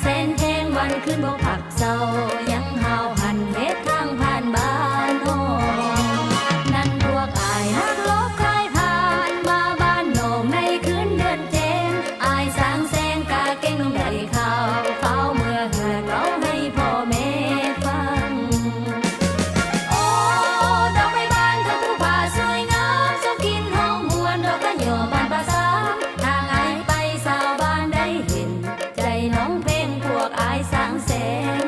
แสนแทงวันขึ้นบ่ผักเศร้ายังหาวหันเม็ดทางผ่านบ้านโอนั่นพวกอายหักลบคลายผ่านมาบ้านโนองในคืนเดือนเจนอายสางแสงกาเก่งน้องใดข้าวเฝ้าเมื่อเหือเราให้พ่อแม่ฟังโอ้ดอกไม้บานทะลุผ้าสวยงามสมกินห้องมวนดอกกระโหยบ สร้างแสง